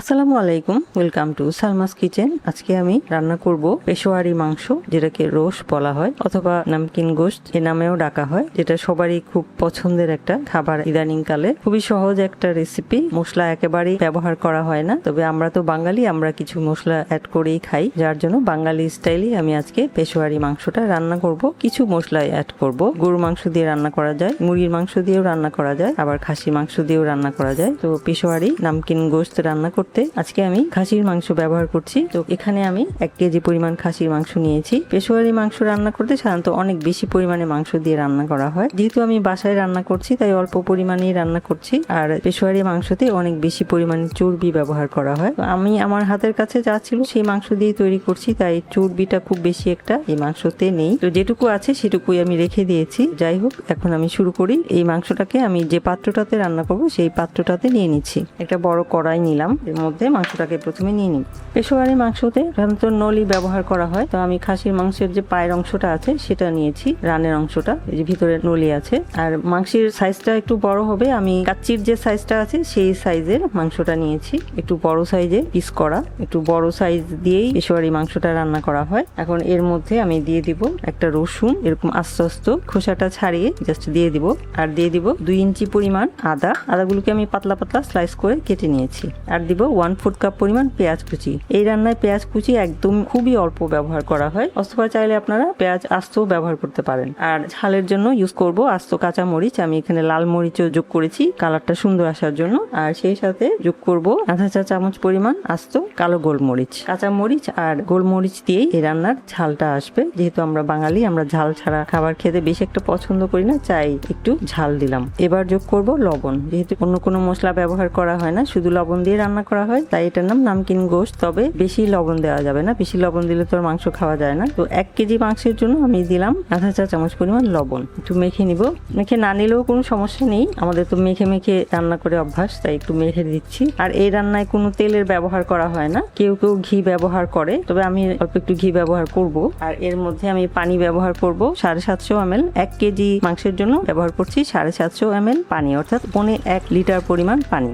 আসসালামু আলাইকুম, welcome to Salma's kitchen. আজকে আমি রান্না করব পেশোয়ারি মাংস, যেটাকে রোস বলা হয়, অথবা নামকিন গোশত এ নামেও ডাকা হয়, যেটা সবারই খুব পছন্দের একটা খাবার ইদানিং কালে খুবই সহজ একটা রেসিপি, মশলা একেবারেই ব্যবহার করা হয় না, তবে আমরা তো বাঙালি, আমরা কিছু মশলা অ্যাড করেই খাই। যার জন্য বাঙালি স্টাইলে আমি আজকে পেশোয়ারি মাংসটা রান্না করব। কিছু মশলা অ্যাড করব। গরু মাংস দিয়ে রান্না করা যায়, মুরগির মাংস দিয়েও রান্না করা যায়, আবার খাসি মাংস দিয়েও রান্না করা যায়। তো পেশোয়ারি নামকিন গোশত রান্না করতে আজকে আমি খাসির মাংস ব্যবহার করছি। তো এখানে আমি এক কেজি পরিমাণ খাসির মাংস নিয়েছি। পেশোয়ারি মাংস রান্না করতে সাধারণত অনেক বেশি পরিমাণে মাংস দিয়ে রান্না করা হয়। যেহেতু আমি বাসায় রান্না করছি, তাই অল্প পরিমাণেই রান্না করছি। আর পেশোয়ারি মাংসতে অনেক বেশি পরিমাণে চর্বি ব্যবহার করা হয়। আমি আমার হাতের কাছে যা ছিল সেই মাংস দিয়ে তৈরি করছি, তাই চর্বিটা খুব বেশি একটা এই মাংসতে নেই। তো যেটুকু আছে সেটুকুই আমি রেখে দিয়েছি। যাই হোক, এখন আমি শুরু করি। এই মাংসটাকে আমি যে পাত্রটাতে রান্না করব, সেই পাত্রটাতে নিয়ে নিচ্ছি। একটা বড় কড়াই নিলাম। এর মধ্যে মাংসটাকে প্রথমে নিয়ে নিই। পেশোয়ারি মাংসতে সাধারণত নলি ব্যবহার করা হয়। তো আমি খাসির মাংসের যে পায়ের অংশটা আছে, সেটা নিয়েছি। রানের অংশটা, এই যে ভিতরে নলি আছে। আর মাংসের সাইজটা একটু বড় হবে, আমি কাচ্চির যে সাইজটা আছে, সেই সাইজের মাংসটা নিয়েছি। একটু বড় সাইজে পিস করা, একটু বড় সাইজ দিয়েই পেশোয়ারি মাংসটা রান্না করা হয়। এখন এর মধ্যে আমি দিয়ে দিব একটা রসুন, এরকম আস্তে আস্তে খোসাটা ছাড়িয়ে জাস্ট দিয়ে দিব। আর দিয়ে দিব দুই ইঞ্চি পরিমাণ আদা। আদাগুলোকে আমি পাতলা পাতলা স্লাইস করে কেটে নিয়েছি। আর দিব ওয়ান ফোর্থ কাপ পরিমাণ পেঁয়াজ কুচি। এই রান্নায় পেঁয়াজ কুচি একদম খুবই অল্প ব্যবহার করা হয়। অথবা চাইলে আপনারা পেঁয়াজ আস্তও ব্যবহার করতে পারেন। আর ঝালের জন্য ইউজ করব আস্ত কাঁচা মরিচ। আমি এখানে লাল মরিচও যোগ করেছি কালারটা সুন্দর আসার জন্য। আর সেই সাথে যোগ করব আধা চা চামচ পরিমাণ আস্ত কালো গোলমরিচ। কাঁচা মরিচ আর গোলমরিচ দিয়েই এই রান্নার ঝালটা আসবে। যেহেতু আমরা বাঙালি, আমরা ঝাল ছাড়া খাবার খেতে বেশি একটা পছন্দ করি না চাই একটু ঝাল দিলাম। এবার যোগ করব লবণ। যেহেতু অন্য কোনো মশলা ব্যবহার করা হয় না, শুধু লবণ দিয়ে রান্না করা হয়, তাই এটার নাম নামকিন গোশত। তবে বেশি লবণ দেওয়া যাবে না, বেশি লবণ দিলে তো মাংস খাওয়া যায় না। তো এক কেজি মাংসের জন্য আমি দিলাম আধা চা চামচ পরিমাণ লবণ। একটু মেখে নিব। মেখে না নিলেও কোনো সমস্যা নেই। আমাদের তো মেখে মেখে রান্না করে অভ্যাস, তাই একটু মেখে দিচ্ছি। আর এই রান্নায় কোনো তেলের ব্যবহার করা হয় না। কেউ কেউ ঘি ব্যবহার করে, তবে আমি অল্প একটু ঘি ব্যবহার করব। আর এর মধ্যে আমি পানি ব্যবহার করব। সাড়ে সাতশো এম এক কেজি মাংসের জন্য ব্যবহার করছি সাড়ে সাতশো এম পানি, অর্থাৎ পনে এক লিটার পরিমাণ পানি।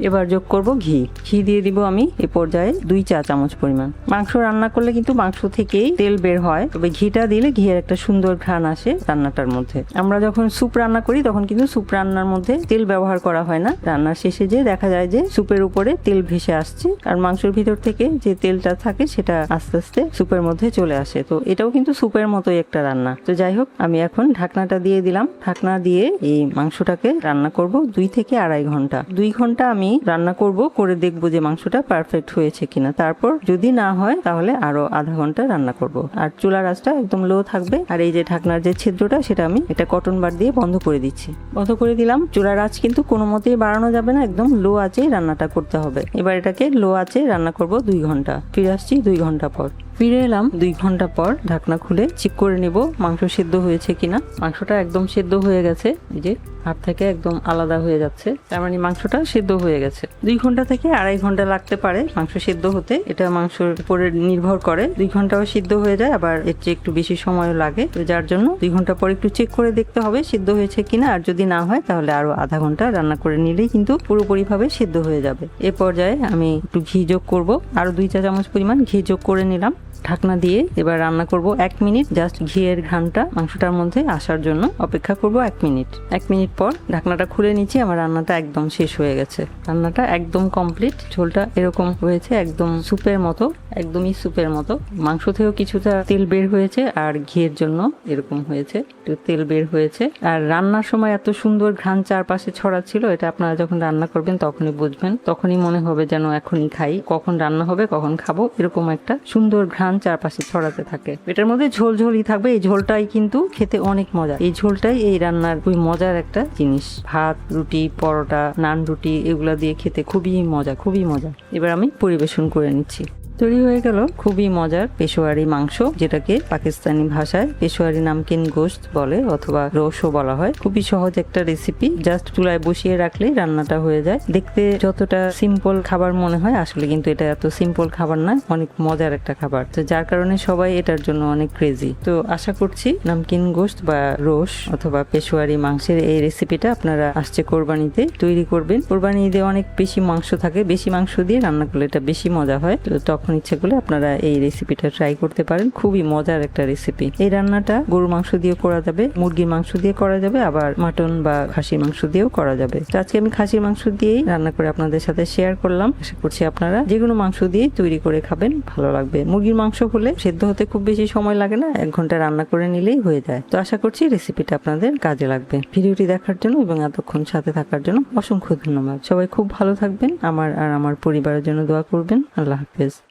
এবার যোগ করব ঘি। ঘি দিয়ে দিব আমি এ পর্যায়ে দুই চা চামচ পরিমাণ। মাংস রান্না করলে কিন্তু মাংস থেকেই তেল বের হয়। তবে ঘিটা দিলে ঘিয়ের একটা সুন্দর ঘ্রাণ আসে রান্নাটার মধ্যে। আমরা যখন স্যুপ রান্না করি, তখন কিন্তু স্যুপ রান্নার মধ্যে তেল ব্যবহার করা হয় না। রান্নার শেষে যে দেখা যায় যে স্যুপের উপরে তেল ভেসে আসছে। আর মাংসের ভিতর থেকে যে তেলটা থাকে, সেটা আস্তে আস্তে স্যুপের মধ্যে চলে আসে। তো এটাও কিন্তু স্যুপের মতোই একটা রান্না। তো যাই হোক, আমি এখন ঢাকনাটা দিয়ে দিলাম। ঢাকনা দিয়ে এই মাংসটাকে রান্না করব দুই থেকে আড়াই ঘণ্টা। দুই ঘণ্টা আমি রান্না করব, করে দেখব যে মাংসটা পারফেক্ট হয়েছে কিনা। তারপর যদি না হয়, তাহলে আরও আধা ঘণ্টা রান্না করব। আর চুলার আঁচটা একদম লো থাকবে। আর এই যে ঢাকনার যে ছিদ্রটা, সেটা আমি এটা কটন বার দিয়ে বন্ধ করে দিচ্ছি। বন্ধ করে দিলাম। চুলার আঁচ কিন্তু কোনো মতেই বাড়ানো যাবে না। একদম লো আঁচে রান্নাটা করতে হবে। এবার এটাকে লো আঁচে রান্না করব দুই ঘণ্টা। ফিরে আসছি দুই ঘণ্টা পর। ফিরে এলাম দুই ঘণ্টা পর ঢাকনা খুলে চেক করে নেব মাংস সেদ্ধ হয়েছে কিনা। মাংসটা একদম সেদ্ধ হয়ে গেছে। এই যে হাত থেকে একদম আলাদা হয়ে যাচ্ছে। তার মানে মাংসটা সেদ্ধ হয়ে গেছে। দুই ঘণ্টা থেকে আড়াই ঘণ্টা লাগতে পারে মাংস সেদ্ধ হতে। এটা মাংসের উপরে নির্ভর করে। দুই ঘন্টাও সিদ্ধ হয়ে যায়, আবার এর চেয়ে একটু বেশি সময় লাগে। তো যার জন্য দুই ঘণ্টা পর একটু চেক করে দেখতে হবে সিদ্ধ হয়েছে কিনা। আর যদি না হয়, তাহলে আরও আধা ঘণ্টা রান্না করে নিলেই কিন্তু পুরোপুরিভাবে সিদ্ধ হয়ে যাবে। এ পর্যায়ে আমি একটু ঘি যোগ করব। আরও দুই চা চামচ পরিমাণ ঘি যোগ করে নিলাম। ঢাকনা দিয়ে এবার রান্না করব এক মিনিট। জাস্ট ঘিয়ের ঘানটা মাংসটার মধ্যে আসার জন্য অপেক্ষা করব এক মিনিট। এক মিনিট পর ঢাকনাটা খুলে নিচ্ছি, আমার রান্নাটা একদম শেষ হয়ে গেছে। রান্নাটা একদম কমপ্লিট ঝোলটা এরকম হয়েছে একদম স্যুপের মতো, একদমই স্যুপের মতো। মাংস থেকেও কিছুটা তেল বের হয়েছে আর ঘিয়ের জন্য এরকম হয়েছে, একটু তেল বের হয়েছে। আর রান্নার সময় এত সুন্দর ঘ্রাণ চারপাশে ছড়াচ্ছিল এটা আপনারা যখন রান্না করবেন তখনই বুঝবেন। তখনই মনে হবে যেন এখনই খাই, কখন রান্না হবে, কখন খাব, এরকম একটা সুন্দর ঘ্রাণ চারপাশে ছড়াতে থাকে। এটার মধ্যে ঝোল ঝোলই থাকবে, এই ঝোলটাই কিন্তু খেতে অনেক মজা। এই ঝোলটাই এই রান্নার খুবই মজার একটা জিনিস। ভাত, রুটি, পরোটা, নান রুটি, এগুলা দিয়ে খেতে খুবই মজা খুবই মজা। এবার আমি পরিবেশন করে নিচ্ছি। তৈরি হয়ে গেল। খুবই মজার পেশোয়ারি মাংস, যেটাকে পাকিস্তানি ভাষায় পেশোয়ারি নামকিন গোস্ত বলে অথবা রোসও বলা হয়। খুবই সহজ একটা রেসিপি জাস্ট চুলায় বসিয়ে রাখলেই রান্নাটা হয়ে যায়। দেখতে যতটা সিম্পল খাবার মনে হয়, আসলে কিন্তু এটা এত সিম্পল খাবার না, অনেক মজার একটা খাবার। তো যার কারণে সবাই এটার জন্য অনেক ক্রেজি তো আশা করছি নামকিন গোস্ত বা রোস অথবা পেশোয়ারি মাংসের এই রেসিপিটা আপনারা আসছে কোরবানিতে তৈরি করবেন। কোরবানি ঈদে অনেক বেশি মাংস থাকে, বেশি মাংস দিয়ে রান্না করলে এটা বেশি মজা হয়। তো তখন ইচ্ছে করলে আপনারা এই রেসিপিটা ট্রাই করতে পারেন। খুবই মজার একটা রেসিপি এই রান্নাটা গরুর মাংস দিয়ে করা যাবে, মুরগির মাংস দিয়ে করা যাবে, আবার মাটন বা খাসির মাংস দিয়েও করা যাবে। আজকে আমি খাসির মাংস দিয়েই রান্না করে আপনাদের সাথে শেয়ার করলাম। আশা করছি আপনারা যে কোনো মাংস দিয়েই তৈরি করে খাবেন, ভালো লাগবে। মুরগির মাংস হলে সেদ্ধ হতে খুব বেশি সময় লাগে না, এক ঘণ্টা রান্না করে নিলেই হয়ে যায়। তো আশা করছি রেসিপিটা আপনাদের কাজে লাগবে। ভিডিওটি দেখার জন্য এবং এতক্ষণ সাথে থাকার জন্য অসংখ্য ধন্যবাদ। সবাই খুব ভালো থাকবেন, আমার আর আমার পরিবারের জন্য দোয়া করবেন। আল্লাহ হাফেজ।